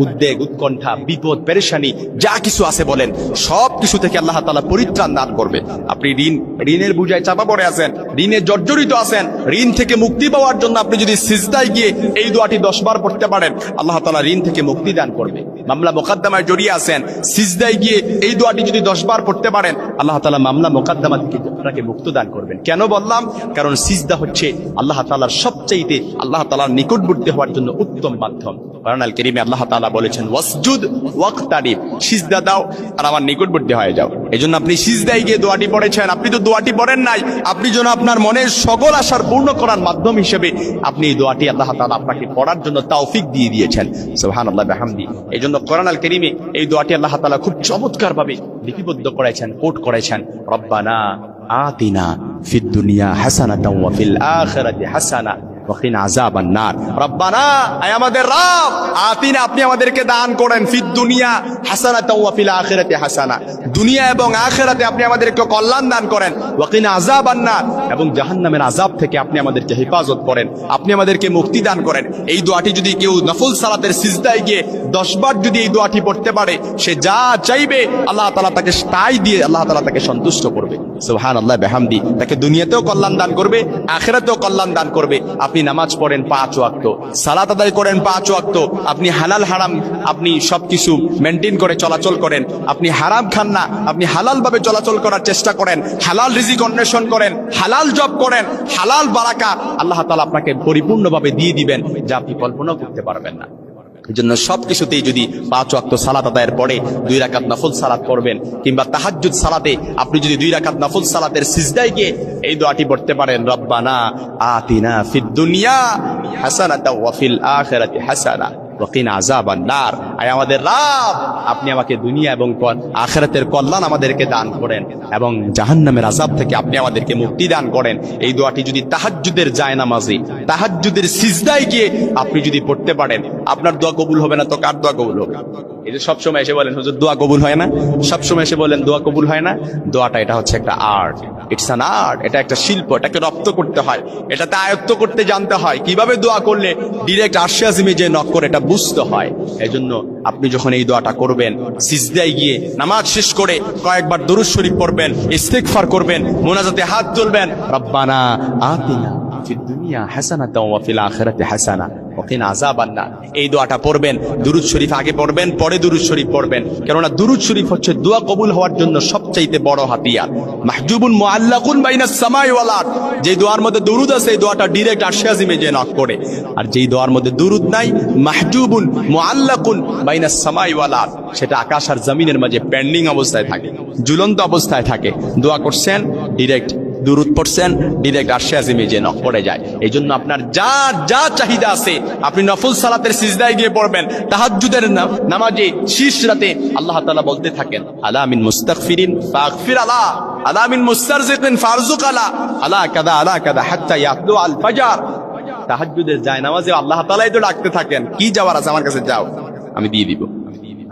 উদ্বেগ, উৎকণ্ঠা, বিপদ, পেরেশানি, যা কিছু আছে বলেন, সব কিছু থেকে আল্লাহ তালা পরিত্রাণ দান করবে। আপনি ঋণ, ঋণের বুঝায় চাপা পড়ে আছেন, ঋণে জর্জরিত আছেন, ঋণ থেকে মুক্তি পাওয়ার জন্য আপনি যদি সিজদায় গিয়ে এই দোয়াটি দশবার পড়তে পারেন, আল্লাহ তালা ঋণ থেকে মুক্তি দান করবে। মামলা মোকদ্দমায় জড়িয়ে আছেন, সিজদায় গিয়ে এই দোয়াটি যদি দশবার পড়তে পারেন আল্লাহ তালা মামলা মোকদ্দমা থেকে আপনাকে মুক্ত দান করবেন। কেন বললাম? কারণ সিজদা হচ্ছে আল্লাহ তালার সবচাইতে আল্লাহ তালার নিকটবর্তী হওয়ার জন্য উত্তম মাধ্যম। কেরিমে আল্লাহ তালা বলেছেন, ওয়াসজুদ সিজদা দাও আর আমার নিকটবর্তী হয়ে যাও। এই আপনি সিজদায় গিয়ে দোয়াটি পড়েছেন। আপনি তো দোয়াটি পড়েন নাই। আপনি যেন আপনার মনের সকল আশার পূর্ণ করার মাধ্যম হিসেবে আপনি এই দোয়াটি আল্লাহ তালা আপনাকে পড়ার জন্য তৌফিক দিয়ে দিয়েছেন। সোহান আল্লাহ বেহামদি। এই জন্য কোরআন কেরিমে এই দোয়াটি আল্লাহ তালা খুব চমৎকার ভাবে লিপিবদ্ধ করেছেন, কোট করেছেন। রব্বানা আতিনা ফিদ দুনিয়া হাসানাতাও ওয়া ফিল আখিরাতি হাসানা রব্বানা আমাদের আতিনা, আপনি আমাদেরকে দান করেন। ফিদ দুনিয়া হাসানাতাও ওয়া ফিল আখিরাতি হাসানা। দুনিয়া এবং আখিরাতে আপনি আমাদেরকে কল্যাণ দান করেন। ওয়াকিনা আযাবান নার এবং জাহান্নামের আযাব থেকে আপনি আমাদেরকে হেফাজত করেন। আপনি আমাদেরকে মুক্তি দান করেন। এই দোয়াটি যদি কেউ নফল সালাতের সিজদায় গিয়ে দশ বার যদি এই দোয়াটি পড়তে পারে, সে যা চাইবে, আল্লাহ তাআলা তাকে তাই দিয়ে আল্লাহ তাআলা তাকে সন্তুষ্ট করবে। সুবহান আল্লাহ বেহামদি। তাকে দুনিয়াতেও কল্যাণ দান করবে, আখেরাতেও কল্যাণ দান করবে। আপনি নামাজ পড়েন পাঁচ ওয়াক্ত। সালাত আদায় করেন পাঁচ ওয়াক্ত। আপনি হালাল হারাম, আপনি সবকিছু মেনটেন করে চলাচল করেন। আপনি হারাম খান না। আপনি হালাল ভাবে চলাচল করার চেষ্টা করেন, হালাল রিজিক অন্বেষণ করেন, হালাল জব করেন, হালাল বারাকা আল্লাহ তাআলা আপনাকে পরিপূর্ণভাবে দিয়ে দিবেন যা আপনি কল্পনাও করতে পারবেন না। জন্য সবকিছুতেই যদি পাঁচ ওয়াক্ত আদায়ের পরে দুই রাকাত নফল সালাত করবেন কিংবা তাহাজ্জুদ সালাতে আপনি যদি দুই রাকাত নফল সালাতের সিজদায় গিয়ে এই দোয়াটি পড়তে পারেন, রব্বানা আতিনা ফিদ দুনিয়া হাসানা। আপনার দোয়া কবুল হবে না তো কার দোয়া কবুল হবে? এই যে সবসময় এসে বলেন দোয়া কবুল হয় না? সবসময় এসে বলেন, দোয়া কবুল হয় না? দোয়াটা এটা হচ্ছে একটা আর্ট। ইটস অ্যান আর্ট এটা একটা শিল্প, এটাকে রপ্ত করতে হয়, এটাতে আয়ত্ত করতে জানতে হয়। কীভাবে দোয়া করলে ডিরেক্ট আশ্বাসিমে যে নক এটা বুঝতে হয়। এই জন্য আপনি যখন এই দোয়াটা করবেন, সিজদায় গিয়ে নামাজ শেষ করে কয়েকবার দরুদ শরীফ পড়বেন ইস্তেকফার করবেন, মোনাজাতে হাত তুলবেন, রব্বানা আতিনা ফিদ দুনিয়া হাসানাতাও ওয়া ফিল আখিরাতি হাসানা। ওকিনা আযাবান নার। এই দোয়াটা পড়বেন, দুরুদ শরীফ আগে পড়বেন, পরে দুরুদ শরীফ পড়বেন। কেননা দুরুদ শরীফ হচ্ছে দোয়া কবুল হওয়ার জন্য সবচাইতে বড় হাতিয়ার। মাহজুবুন মুআল্লাকুন বাইনাস সামাই যে দোয়ার মধ্যে দুরুদ আছে, এই দোয়াটা ডাইরেক্ট আরশে যে নক করে। আর যেই দোয়ার মধ্যে দুরুদ নাই, মাহজুবুন মুআল্লাকুন বাইনাস সামাই ওয়াল আরদ। সেটা আকাশ আর জমিনের মাঝে পেন্ডিং অবস্থায় থাকে, ঝুলন্ত অবস্থায় থাকে। দোয়া করছেন ডিরেক্ট দুরুদ পড়ছেন ডিরেক্ট আরশে আজিমে যে নক পড়ে যায়। এই জন্য আপনার যা যা চাহিদা আছে, আপনি নফুল সালাতের সিজদায় গিয়ে পড়বেন। তাহাজ্জুদের নামাজে শীর্ষ রাতে আল্লাহ তাআলা বলতে থাকেন, আলা মিন মুস্তাগফিরিন ফাগফির আলা আলা মিন মুস্তারজিকিন ফারজুক আলা আলা কাদা আলা কাদা হাত্তা ইয়াতলু আল ফাজার। তাহাজ্জুদের যায় নামাজে আল্লাহ তাআলাই তো ডাকতে থাকেন, কি যাওয়ার আছে আমার কাছে যাও, আমি দিয়ে দিব।